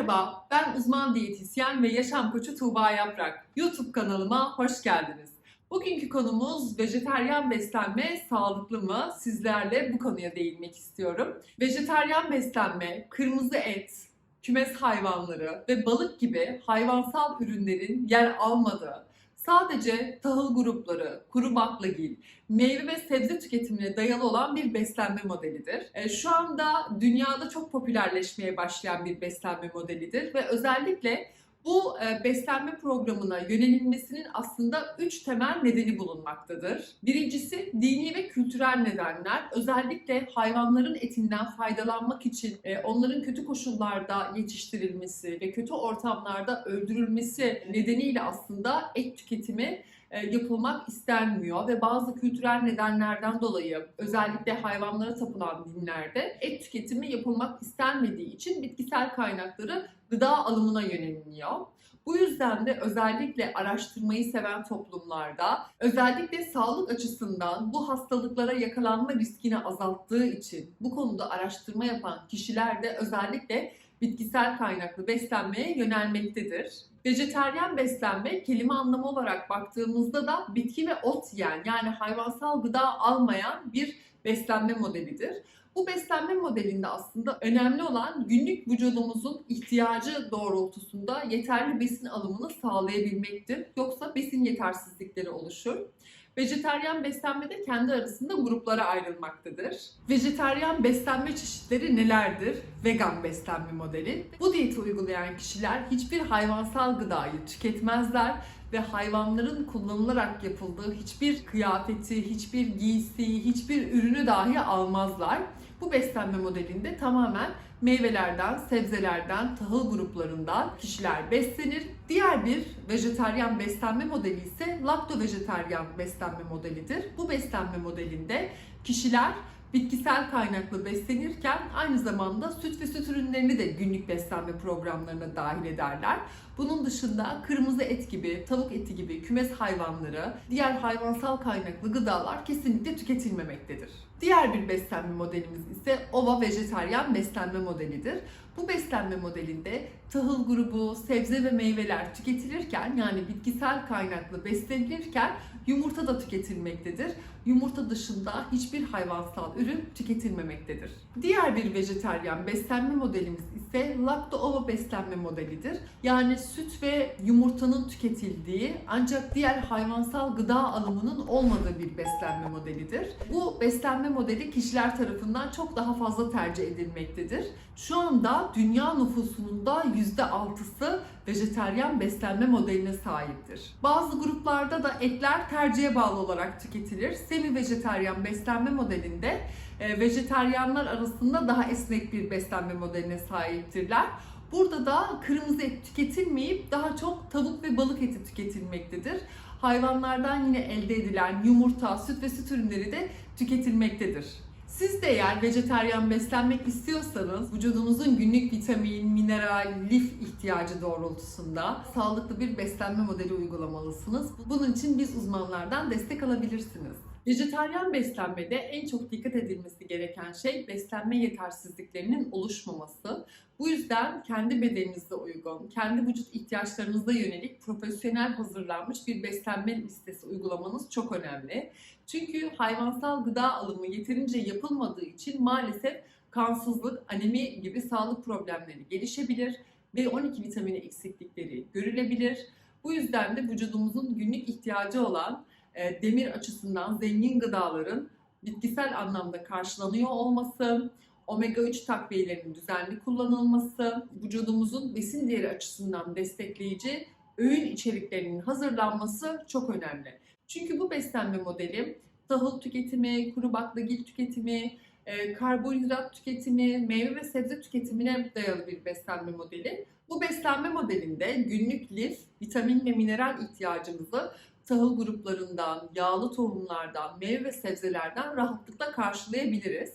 Merhaba, ben uzman diyetisyen ve yaşam koçu Tuğba Yaprak. YouTube kanalıma hoş geldiniz. Bugünkü konumuz vejeteryan beslenme sağlıklı mı? Sizlerle bu konuya değinmek istiyorum. Vejeteryan beslenme, kırmızı et, kümes hayvanları ve balık gibi hayvansal ürünlerin yer almadığı, sadece tahıl grupları, kuru baklagil, meyve ve sebze tüketimine dayalı olan bir beslenme modelidir. E, Şu anda dünyada çok popülerleşmeye başlayan bir beslenme modelidir ve özellikle bu e, beslenme programına yönelilmesinin aslında üç temel nedeni bulunmaktadır. Birincisi dini ve kültürel nedenler. Özellikle hayvanların etinden faydalanmak için e, onların kötü koşullarda yetiştirilmesi ve kötü ortamlarda öldürülmesi nedeniyle aslında et tüketimi yapılmak istenmiyor ve bazı kültürel nedenlerden dolayı özellikle hayvanlara tapılan dinlerde et tüketimi yapılmak istenmediği için bitkisel kaynakları gıda alımına yöneliniyor. Bu yüzden de özellikle araştırmayı seven toplumlarda özellikle sağlık açısından bu hastalıklara yakalanma riskini azalttığı için bu konuda araştırma yapan kişiler de özellikle bitkisel kaynaklı beslenmeye yönelmektedir. Vejeteryan beslenme kelime anlamı olarak baktığımızda da bitki ve ot yiyen yani hayvansal gıda almayan bir beslenme modelidir. Bu beslenme modelinde aslında önemli olan günlük vücudumuzun ihtiyacı doğrultusunda yeterli besin alımını sağlayabilmektir. Yoksa besin yetersizlikleri oluşur. Vejeteryan beslenme de kendi arasında gruplara ayrılmaktadır. Vejeteryan beslenme çeşitleri nelerdir? Vegan beslenme modeli. Bu diyeti uygulayan kişiler hiçbir hayvansal gıdayı tüketmezler ve hayvanların kullanılarak yapıldığı hiçbir kıyafeti, hiçbir giysi, hiçbir ürünü dahi almazlar. Bu beslenme modelinde tamamen meyvelerden, sebzelerden, tahıl gruplarından kişiler beslenir. Diğer bir vejeteryan beslenme modeli ise lakto vejeteryan beslenme modelidir. Bu beslenme modelinde kişiler bitkisel kaynaklı beslenirken aynı zamanda süt ve süt ürünlerini de günlük beslenme programlarına dahil ederler. Bunun dışında kırmızı et gibi, tavuk eti gibi kümes hayvanları, diğer hayvansal kaynaklı gıdalar kesinlikle tüketilmemektedir. Diğer bir beslenme modelimiz ise ova vejeteryan beslenme modelidir. Bu beslenme modelinde tahıl grubu, sebze ve meyveler tüketilirken yani bitkisel kaynaklı beslenilirken yumurta da tüketilmektedir. Yumurta dışında hiçbir hayvansal ürün tüketilmemektedir. Diğer bir vejeteryan beslenme modelimiz ise lakto ova beslenme modelidir. Yani süt ve yumurtanın tüketildiği ancak diğer hayvansal gıda alımının olmadığı bir beslenme modelidir. Bu beslenme modeli kişiler tarafından çok daha fazla tercih edilmektedir. Şu anda dünya nüfusunun da %6'sı vejeteryan beslenme modeline sahiptir. Bazı gruplarda da etler tercihe bağlı olarak tüketilir. Semi vejeteryan beslenme modelinde e, vejeteryanlar arasında daha esnek bir beslenme modeline sahiptirler. Burada da kırmızı et tüketilmeyip daha çok tavuk ve balık eti tüketilmektedir. Hayvanlardan yine elde edilen yumurta, süt ve süt ürünleri de tüketilmektedir. Siz de eğer vejeteryan beslenmek istiyorsanız vücudunuzun günlük vitamin, mineral, lif ihtiyacı doğrultusunda sağlıklı bir beslenme modeli uygulamalısınız. Bunun için biz uzmanlardan destek alabilirsiniz. Vejeteryan beslenmede en çok dikkat edilmesi gereken şey beslenme yetersizliklerinin oluşmaması. Bu yüzden kendi bedeninize uygun, kendi vücut ihtiyaçlarınıza yönelik profesyonel hazırlanmış bir beslenme listesi uygulamanız çok önemli. Çünkü hayvansal gıda alımı yeterince yapılmadığı için maalesef kansızlık, anemi gibi sağlık problemleri gelişebilir. B12 vitamini eksiklikleri görülebilir. Bu yüzden de vücudumuzun günlük ihtiyacı olan e, demir açısından zengin gıdaların bitkisel anlamda karşılanıyor olması, omega 3 takviyelerinin düzenli kullanılması, vücudumuzun besin değeri açısından destekleyici öğün içeriklerinin hazırlanması çok önemli. Çünkü bu beslenme modeli tahıl tüketimi, kuru baklagil tüketimi, e, karbonhidrat tüketimi, meyve ve sebze tüketimine dayalı bir beslenme modeli. Bu beslenme modelinde günlük lif, vitamin ve mineral ihtiyacımızı tahıl gruplarından, yağlı tohumlardan, meyve ve sebzelerden rahatlıkla karşılayabiliriz.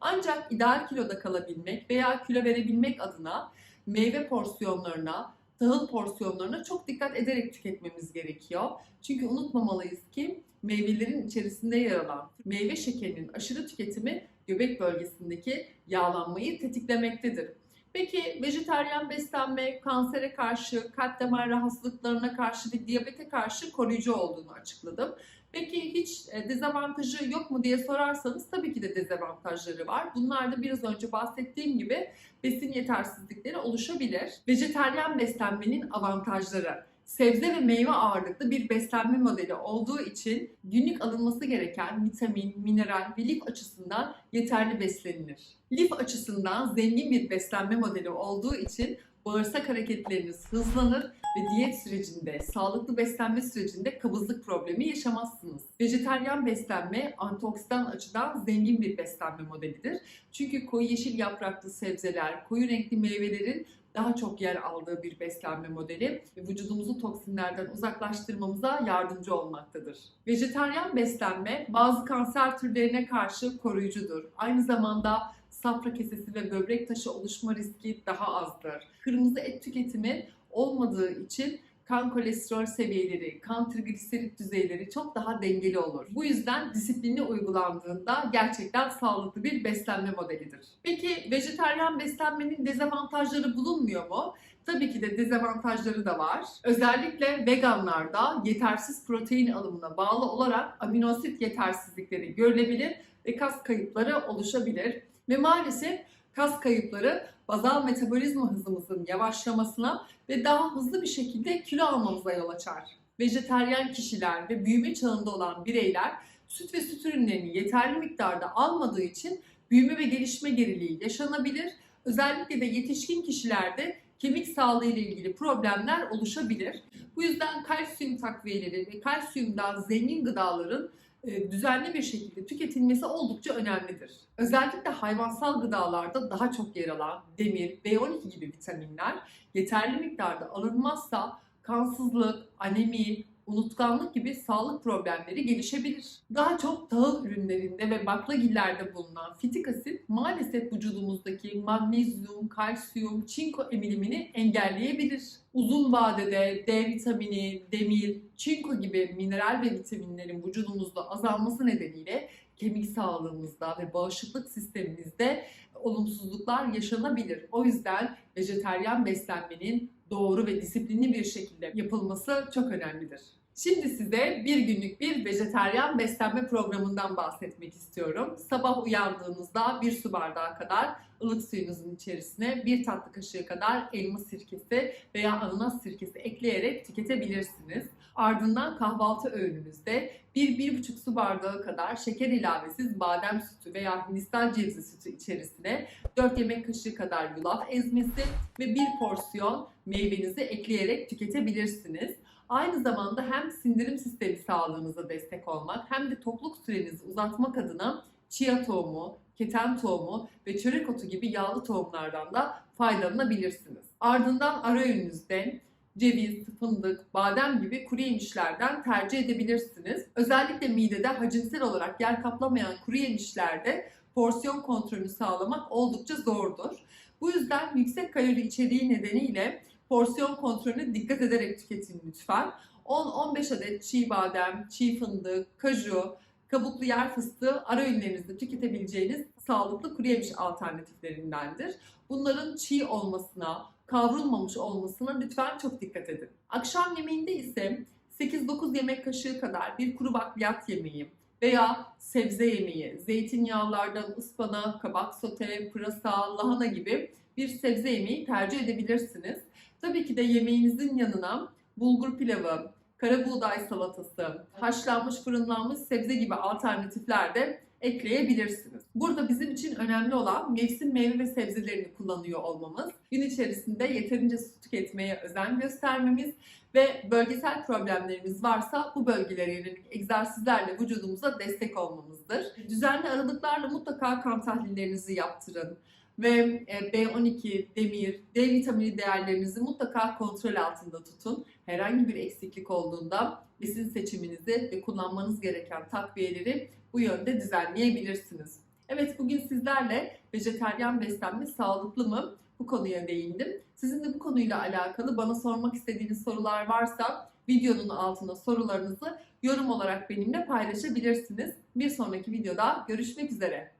Ancak ideal kiloda kalabilmek veya kilo verebilmek adına meyve porsiyonlarına, tahıl porsiyonlarına çok dikkat ederek tüketmemiz gerekiyor. Çünkü unutmamalıyız ki meyvelerin içerisinde yer alan meyve şekerinin aşırı tüketimi göbek bölgesindeki yağlanmayı tetiklemektedir. Peki vejeteryan beslenme kansere karşı, kalp damar rahatsızlıklarına karşı ve diyabete karşı koruyucu olduğunu açıkladım. Peki hiç e, dezavantajı yok mu diye sorarsanız tabii ki de dezavantajları var. Bunlar da biraz önce bahsettiğim gibi besin yetersizlikleri oluşabilir. Vejeteryan beslenmenin avantajları. Sebze ve meyve ağırlıklı bir beslenme modeli olduğu için günlük alınması gereken vitamin, mineral ve lif açısından yeterli beslenilir. Lif açısından zengin bir beslenme modeli olduğu için bağırsak hareketleriniz hızlanır ve diyet sürecinde, sağlıklı beslenme sürecinde kabızlık problemi yaşamazsınız. Vejeteryan beslenme antioksidan açıdan zengin bir beslenme modelidir. Çünkü koyu yeşil yapraklı sebzeler, koyu renkli meyvelerin daha çok yer aldığı bir beslenme modeli ve vücudumuzu toksinlerden uzaklaştırmamıza yardımcı olmaktadır. Vejeteryan beslenme bazı kanser türlerine karşı koruyucudur. Aynı zamanda safra kesesi ve böbrek taşı oluşma riski daha azdır. Kırmızı et tüketimi olmadığı için kan kolesterol seviyeleri, kan trigliserit düzeyleri çok daha dengeli olur. Bu yüzden disiplinli uygulandığında gerçekten sağlıklı bir beslenme modelidir. Peki vejeteryan beslenmenin dezavantajları bulunmuyor mu? Tabii ki de dezavantajları da var. Özellikle veganlarda yetersiz protein alımına bağlı olarak aminoasit yetersizlikleri görülebilir ve kas kayıpları oluşabilir. Ve maalesef kas kayıpları bazal metabolizma hızımızın yavaşlamasına ve daha hızlı bir şekilde kilo almamıza yol açar. Vejeteryan kişiler ve büyüme çağında olan bireyler süt ve süt ürünlerini yeterli miktarda almadığı için büyüme ve gelişme geriliği yaşanabilir. Özellikle de yetişkin kişilerde kemik sağlığı ile ilgili problemler oluşabilir. Bu yüzden kalsiyum takviyeleri ve kalsiyumdan zengin gıdaların düzenli bir şekilde tüketilmesi oldukça önemlidir. Özellikle hayvansal gıdalarda daha çok yer alan demir, B12 gibi vitaminler yeterli miktarda alınmazsa kansızlık, anemi, unutkanlık gibi sağlık problemleri gelişebilir. Daha çok tahıl ürünlerinde ve baklagillerde bulunan fitik asit maalesef vücudumuzdaki magnezyum, kalsiyum, çinko emilimini engelleyebilir. Uzun vadede D vitamini, demir, çinko gibi mineral ve vitaminlerin vücudumuzda azalması nedeniyle kemik sağlığımızda ve bağışıklık sistemimizde olumsuzluklar yaşanabilir. O yüzden vejeteryan beslenmenin doğru ve disiplinli bir şekilde yapılması çok önemlidir. Şimdi size bir günlük bir vejeteryan beslenme programından bahsetmek istiyorum. Sabah uyandığınızda bir su bardağı kadar ılık suyunuzun içerisine bir tatlı kaşığı kadar elma sirkesi veya ananas sirkesi ekleyerek tüketebilirsiniz. Ardından kahvaltı öğününüzde 1-1,5 su bardağı kadar şeker ilavesiz badem sütü veya hindistan cevizi sütü içerisine 4 yemek kaşığı kadar yulaf ezmesi ve bir porsiyon meyvenizi ekleyerek tüketebilirsiniz. Aynı zamanda hem sindirim sistemi sağlığınıza destek olmak hem de tokluk sürenizi uzatmak adına chia tohumu, keten tohumu ve çörek otu gibi yağlı tohumlardan da faydalanabilirsiniz. Ardından ara öğününüzde ceviz, fındık, badem gibi kuru yemişlerden tercih edebilirsiniz. Özellikle midede hacimsel olarak yer kaplamayan kuru yemişlerde porsiyon kontrolünü sağlamak oldukça zordur. Bu yüzden yüksek kalori içeriği nedeniyle porsiyon kontrolüne dikkat ederek tüketin lütfen. 10-15 adet çiğ badem, çiğ fındık, kaju, kabuklu yer fıstığı ara öğünlerinizde tüketebileceğiniz sağlıklı kuru yemiş alternatiflerindendir. Bunların çiğ olmasına, kavrulmamış olmasına lütfen çok dikkat edin. Akşam yemeğinde ise 8-9 yemek kaşığı kadar bir kuru bakliyat yemeği veya sebze yemeği, zeytinyağlardan ıspanak, kabak sote, pırasa, lahana gibi bir sebze yemeği tercih edebilirsiniz. Tabii ki de yemeğinizin yanına bulgur pilavı, kara buğday salatası, haşlanmış fırınlanmış sebze gibi alternatifler de ekleyebilirsiniz. Burada bizim için önemli olan mevsim meyve ve sebzelerini kullanıyor olmamız, gün içerisinde yeterince su tüketmeye özen göstermemiz ve bölgesel problemlerimiz varsa bu bölgelere yönelik egzersizlerle vücudumuza destek olmamızdır. Düzenli aralıklarla mutlaka kan tahlillerinizi yaptırın ve e, B12, demir, D vitamini değerlerinizi mutlaka kontrol altında tutun. Herhangi bir eksiklik olduğunda besin seçiminizi ve kullanmanız gereken takviyeleri bu yönde düzenleyebilirsiniz. Evet bugün sizlerle vejeteryan beslenme sağlıklı mı bu konuya değindim. Sizin de bu konuyla alakalı bana sormak istediğiniz sorular varsa videonun altına sorularınızı yorum olarak benimle paylaşabilirsiniz. Bir sonraki videoda görüşmek üzere.